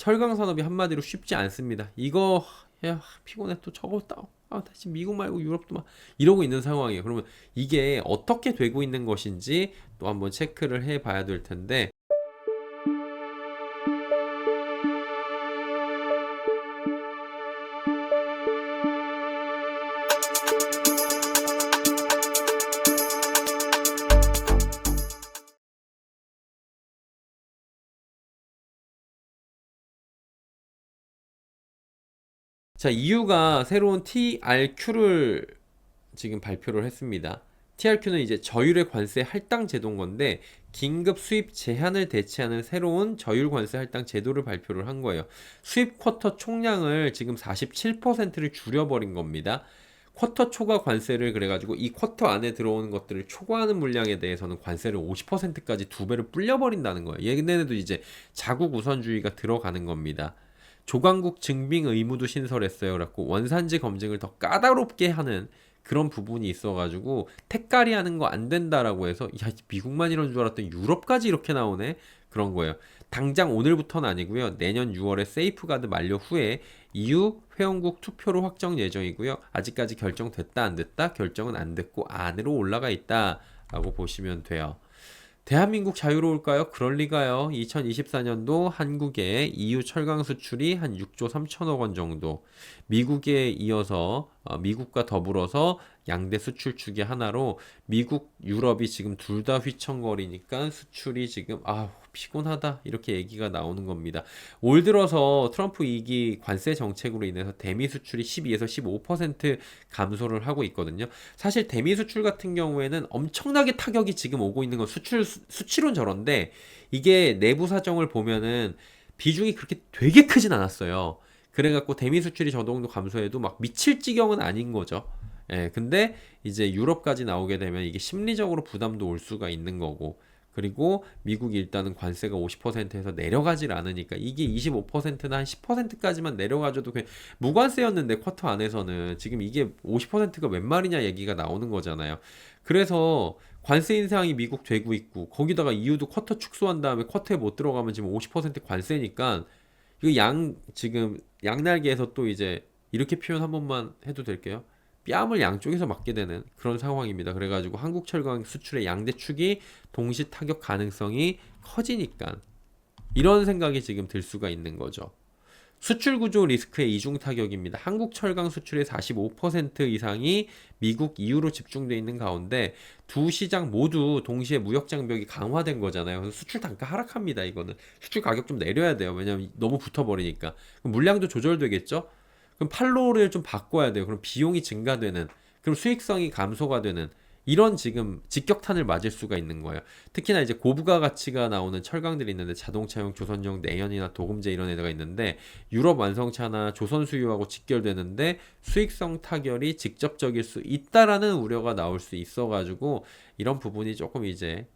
철강 산업이 한마디로 쉽지 않습니다. 이거 야 피곤해 또 저거 따. 아 다시 미국 말고 유럽도 막 이러고 있는 상황이에요. 그러면 이게 어떻게 되고 있는 것인지 또 한번 체크를 해 봐야 될 텐데 자, EU가 새로운 TRQ를 지금 발표를 했습니다. TRQ는 이제 저율의 관세 할당 제도인 건데 긴급 수입 제한을 대체하는 새로운 저율 관세 할당 제도를 발표를 한 거예요. 수입 쿼터 총량을 지금 47%를 줄여버린 겁니다. 쿼터 초과 관세를 그래가지고 이 쿼터 안에 들어오는 것들을 초과하는 물량에 대해서는 관세를 50%까지 두 배를 불려버린다는 거예요. 얘네도 이제 자국 우선주의가 들어가는 겁니다. 조강국 증빙 의무도 신설했어요. 그래갖고 원산지 검증을 더 까다롭게 하는 그런 부분이 있어가지고 택가리 하는 거 안 된다라고 해서 야 미국만 이런 줄 알았더니 유럽까지 이렇게 나오네 그런 거예요. 당장 오늘부터는 아니고요. 내년 6월에 세이프가드 만료 후에 EU 회원국 투표로 확정 예정이고요. 아직까지 결정됐다 안 됐다 결정은 안 됐고 안으로 올라가 있다라고 보시면 돼요. 대한민국 자유로울까요? 그럴 리가요. 2024년도 한국의 EU 철강 수출이 한 6조 3천억 원 정도. 미국에 이어서 어, 미국과 더불어서 양대 수출 축의 하나로 미국, 유럽이 지금 둘 다 휘청거리니까 수출이 지금 아 피곤하다 이렇게 얘기가 나오는 겁니다. 올 들어서 트럼프 2기 관세 정책으로 인해서 대미 수출이 12에서 15% 감소를 하고 있거든요. 사실 대미 수출 같은 경우에는 엄청나게 타격이 지금 오고 있는 건 수출 수치론 저런데 이게 내부 사정을 보면은 비중이 그렇게 되게 크진 않았어요. 그래갖고 대미 수출이 저 정도 감소해도 막 미칠 지경은 아닌 거죠. 예, 근데 이제 유럽까지 나오게 되면 이게 심리적으로 부담도 올 수가 있는 거고, 그리고 미국이 일단은 관세가 50%에서 내려가질 않으니까 이게 25%나 한 10%까지만 내려가줘도 그냥 무관세였는데 쿼터 안에서는 지금 이게 50%가 웬 말이냐 얘기가 나오는 거잖아요. 그래서 관세 인상이 미국 되고 있고 거기다가 EU도 쿼터 축소한 다음에 쿼터에 못 들어가면 지금 50% 관세니까 이거 양 지금 양날개에서 또 이제 이렇게 표현 한 번만 해도 될게요. 뺨을 양쪽에서 맞게 되는 그런 상황입니다. 그래가지고 한국 철강 수출의 양대 축이 동시 타격 가능성이 커지니까 이런 생각이 지금 들 수가 있는 거죠. 수출 구조 리스크의 이중 타격입니다. 한국 철강 수출의 45% 이상이 미국 이후로 집중돼 있는 가운데 두 시장 모두 동시에 무역 장벽이 강화된 거잖아요. 그래서 수출 단가 하락합니다. 이거는 수출 가격 좀 내려야 돼요. 왜냐면 너무 붙어 버리니까 물량도 조절되겠죠. 그럼 팔로를 좀 바꿔야 돼요. 그럼 비용이 증가되는, 그럼 수익성이 감소가 되는 이런 지금 직격탄을 맞을 수가 있는 거예요. 특히나 이제 고부가 가치가 나오는 철강들이 있는데 자동차용, 조선용, 내연이나 도금제 이런 애가 있는데 유럽 완성차나 조선 수요하고 직결되는데 수익성 타결이 직접적일 수 있다라는 우려가 나올 수 있어가지고 이런 부분이 조금 이제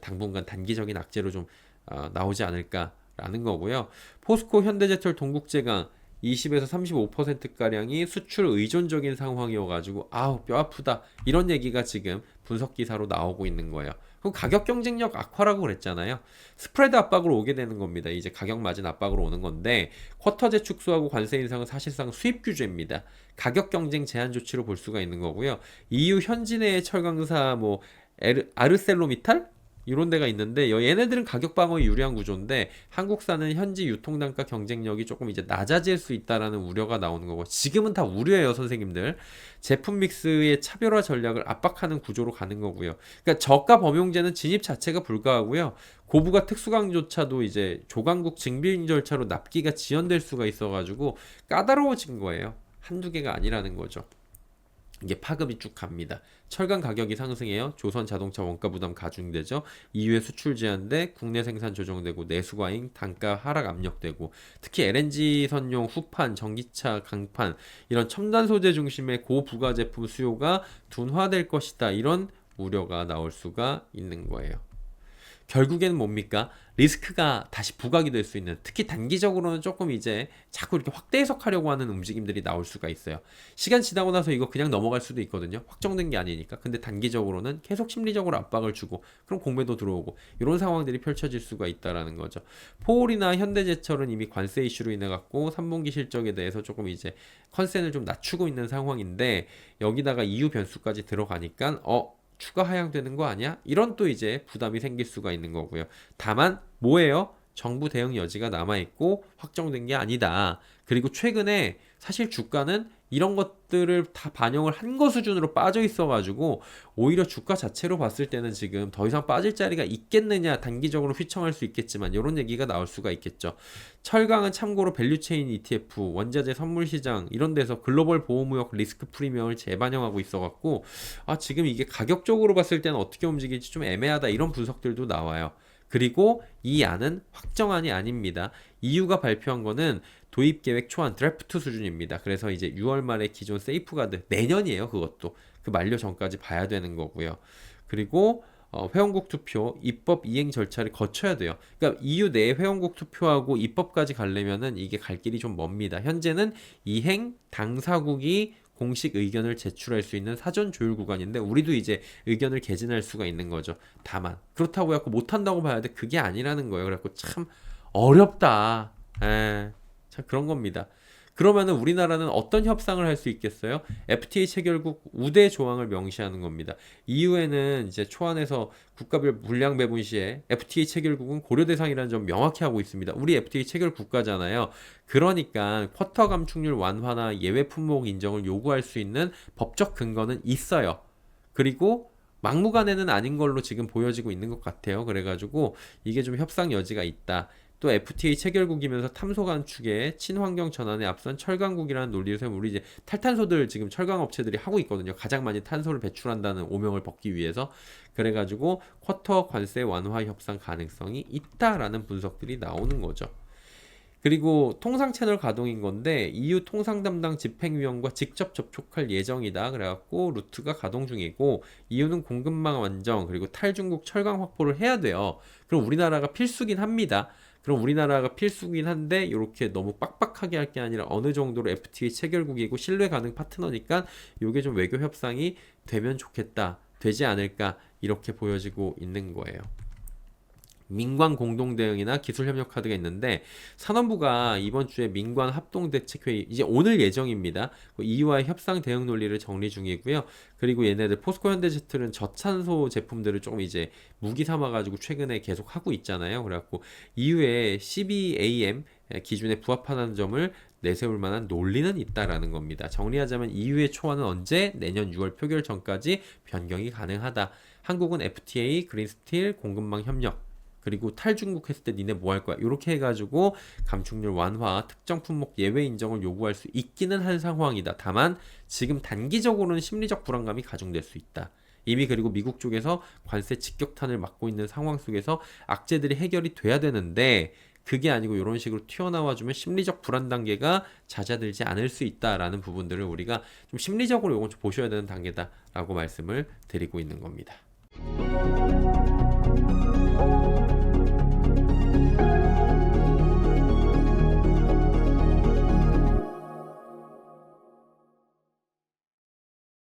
당분간 단기적인 악재로 좀 어, 나오지 않을까라는 거고요. 포스코, 현대제철, 동국제강 20에서 35%가량이 수출 의존적인 상황이어가지고 아우 뼈 아프다 이런 얘기가 지금 분석 기사로 나오고 있는 거예요. 그럼 가격 경쟁력 악화라고 그랬잖아요. 스프레드 압박으로 오게 되는 겁니다. 이제 가격 마진 압박으로 오는 건데 쿼터제 축소하고 관세 인상은 사실상 수입 규제입니다. 가격 경쟁 제한 조치로 볼 수가 있는 거고요. EU 현지 내의 철강사 뭐 에르, 아르셀로미탈 이런 데가 있는데 얘네들은 가격 방어에 유리한 구조인데 한국산은 현지 유통 단가 경쟁력이 조금 이제 낮아질 수 있다라는 우려가 나오는 거고 지금은 다 우려예요 선생님들. 제품 믹스의 차별화 전략을 압박하는 구조로 가는 거고요. 그러니까 저가 범용제는 진입 자체가 불가하고요. 고부가 특수강조차도 이제 조강국 증빙 절차로 납기가 지연될 수가 있어가지고 까다로워진 거예요. 한두 개가 아니라는 거죠 이게 파급이 쭉 갑니다. 철강 가격이 상승해요. 조선 자동차 원가 부담 가중되죠. 이후에 수출 제한돼 국내 생산 조정되고 내수 과잉 단가 하락 압력되고 특히 LNG 선용 후판, 전기차, 강판 이런 첨단 소재 중심의 고부가 제품 수요가 둔화될 것이다. 이런 우려가 나올 수가 있는 거예요. 결국에는 뭡니까? 리스크가 다시 부각이 될 수 있는 특히 단기적으로는 조금 이제 자꾸 이렇게 확대 해석하려고 하는 움직임들이 나올 수가 있어요. 시간 지나고 나서 이거 그냥 넘어갈 수도 있거든요. 확정된 게 아니니까. 근데 단기적으로는 계속 심리적으로 압박을 주고 그럼 공매도 들어오고 이런 상황들이 펼쳐질 수가 있다라는 거죠. 포올이나 현대제철은 이미 관세 이슈로 인해 갖고 3분기 실적에 대해서 조금 이제 컨센을 좀 낮추고 있는 상황인데 여기다가 EU 변수까지 들어가니까 어 추가 하향되는 거 아니야? 이런 또 이제 부담이 생길 수가 있는 거고요. 다만 뭐예요? 정부 대응 여지가 남아 있고 확정된 게 아니다. 그리고 최근에 사실 주가는 이런 것들을 다 반영을 한 거 수준으로 빠져 있어가지고 오히려 주가 자체로 봤을 때는 지금 더 이상 빠질 자리가 있겠느냐 단기적으로 휘청할 수 있겠지만 이런 얘기가 나올 수가 있겠죠. 철강은 참고로 밸류체인 ETF, 원자재 선물 시장 이런 데서 글로벌 보호무역 리스크 프리미엄을 재반영하고 있어갖고 아 지금 이게 가격적으로 봤을 때는 어떻게 움직일지 좀 애매하다 이런 분석들도 나와요. 그리고 이 안은 확정안이 아닙니다. EU가 발표한 거는 도입 계획 초안 드래프트 수준입니다. 그래서 이제 6월 말에 기존 세이프가드 내년이에요. 그것도 그 만료 전까지 봐야 되는 거고요. 그리고 어, 회원국 투표, 입법 이행 절차를 거쳐야 돼요. 그러니까 EU 내 회원국 투표하고 입법까지 가려면은 이게 갈 길이 좀 멉니다. 현재는 이행 당사국이 공식 의견을 제출할 수 있는 사전 조율 구간인데 우리도 이제 의견을 개진할 수가 있는 거죠. 다만 그렇다고 해갖고 못한다고 봐야 돼 그게 아니라는 거예요. 그래갖고 참 어렵다. 에, 참 그런 겁니다. 그러면은 우리나라는 어떤 협상을 할 수 있겠어요? FTA 체결국 우대 조항을 명시하는 겁니다. 이후에는 이제 초안에서 국가별 물량 배분 시에 FTA 체결국은 고려 대상이라는 점 명확히 하고 있습니다. 우리 FTA 체결 국가잖아요. 그러니까 쿼터 감축률 완화나 예외 품목 인정을 요구할 수 있는 법적 근거는 있어요. 그리고 막무가내는 아닌 걸로 지금 보여지고 있는 것 같아요. 그래가지고 이게 좀 협상 여지가 있다. 또 FTA 체결국이면서 탄소 감축에 친환경 전환에 앞선 철강국이라는 논리를 세우면 우리 이제 탈탄소들 지금 철강 업체들이 하고 있거든요. 가장 많이 탄소를 배출한다는 오명을 벗기 위해서 그래가지고 쿼터 관세 완화 협상 가능성이 있다라는 분석들이 나오는 거죠. 그리고 통상 채널 가동인 건데 EU 통상 담당 집행위원과 직접 접촉할 예정이다. 그래갖고 루트가 가동 중이고 EU는 공급망 완전 그리고 탈중국 철강 확보를 해야 돼요. 그럼 우리나라가 필수긴 합니다. 그럼 우리나라가 필수긴 한데 이렇게 너무 빡빡하게 할 게 아니라 어느 정도로 FTA 체결국이고 신뢰 가능 파트너니까 이게 좀 외교 협상이 되면 좋겠다. 되지 않을까 이렇게 보여지고 있는 거예요. 민관 공동 대응이나 기술 협력 카드가 있는데 산업부가 이번 주에 민관 합동 대책 회의 이제 오늘 예정입니다. EU와의 협상 대응 논리를 정리 중이고요. 그리고 얘네들 포스코 현대제틀은 저탄소 제품들을 조금 이제 무기 삼아 가지고 최근에 계속 하고 있잖아요. 그래갖고 EU의 CBAM 기준에 부합하는 점을 내세울 만한 논리는 있다라는 겁니다. 정리하자면 EU의 초안은 언제 내년 6월 표결 전까지 변경이 가능하다. 한국은 FTA, 그린스틸, 공급망 협력 그리고 탈중국 했을 때 니네 뭐 할 거야? 이렇게 해가지고 감축률 완화, 특정 품목 예외 인정을 요구할 수 있기는 한 상황이다. 다만 지금 단기적으로는 심리적 불안감이 가중될 수 있다. 이미 그리고 미국 쪽에서 관세 직격탄을 맞고 있는 상황 속에서 악재들이 해결이 돼야 되는데 그게 아니고 이런 식으로 튀어나와주면 심리적 불안 단계가 잦아들지 않을 수 있다라는 부분들을 우리가 좀 심리적으로 이건 좀 보셔야 되는 단계다라고 말씀을 드리고 있는 겁니다.